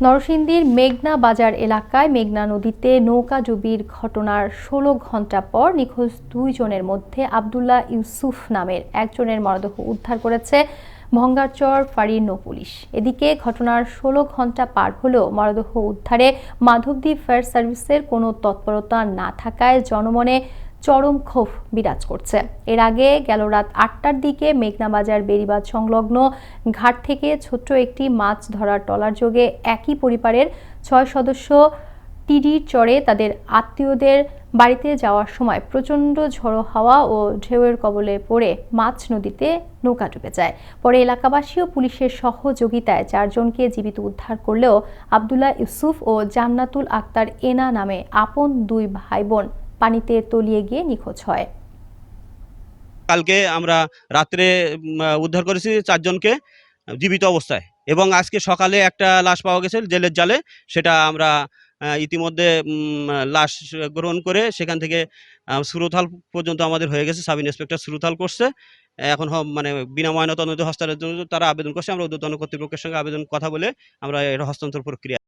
নরসিংদীর মেঘনা বাজার এলাকায় মেঘনা নদীতে নৌকাডুবির ঘটনার ষোলো ঘণ্টা পর নিখোঁজ দুইজনের মধ্যে আবদুল্লাহ ইউসুফ নামের একজনের মরদেহ উদ্ধার করেছে ভঙ্গারচর ফাঁড়ির নৌ পুলিশ। এদিকে ঘটনার ষোলো ঘণ্টা পার হলেও মরদেহ উদ্ধারে মাধবদী ফায়ার সার্ভিসের কোনো তৎপরতা না থাকায় জনমনে চরম ক্ষোভ বিরাজ করছে। এর আগে গেল রাত আটটার দিকে মেঘনা বাজার বেড়িবাঁধ সংলগ্ন ঘাট থেকে ছোট্ট একটি মাছ ধরার টলার যোগে একই পরিবারের ছয় সদস্য টিডির চরে তাদের আত্মীয়দের বাড়িতে যাওয়ার সময় প্রচণ্ড ঝড়ো হাওয়া ও ঢেউয়ের কবলে পড়ে মাছ নদীতে নৌকা ডুবে যায়। পরে এলাকাবাসী ও পুলিশের সহযোগিতায় চারজনকে জীবিত উদ্ধার করলেও আবদুল্লাহ ইউসুফ ও জান্নাতুল আক্তার এনা নামে আপন দুই ভাই বোন পানিতে তলিয়ে গিয়ে নিখোঁজ হয়। কালকে আমরা রাত্রে উদ্ধার করেছি চারজনকে জীবিত অবস্থায় এবং আজকে সকালে একটা লাশ পাওয়া গেছে জেলের জালে। সেটা আমরা ইতিমধ্যে লাশ গ্রহণ করে সেখান থেকে সুরতহাল পর্যন্ত আমাদের হয়ে গেছে। সাব ইন্সপেক্টর সুরতহাল করছে। এখন মানে বিনা ময়নাতদন্ত হস্তান্তরের জন্য তারা আবেদন করছে। আমরা উদ্যোতন কর্তৃপক্ষের সঙ্গে আবেদন কথা বলে আমরা এটা হস্তান্তর প্রক্রিয়া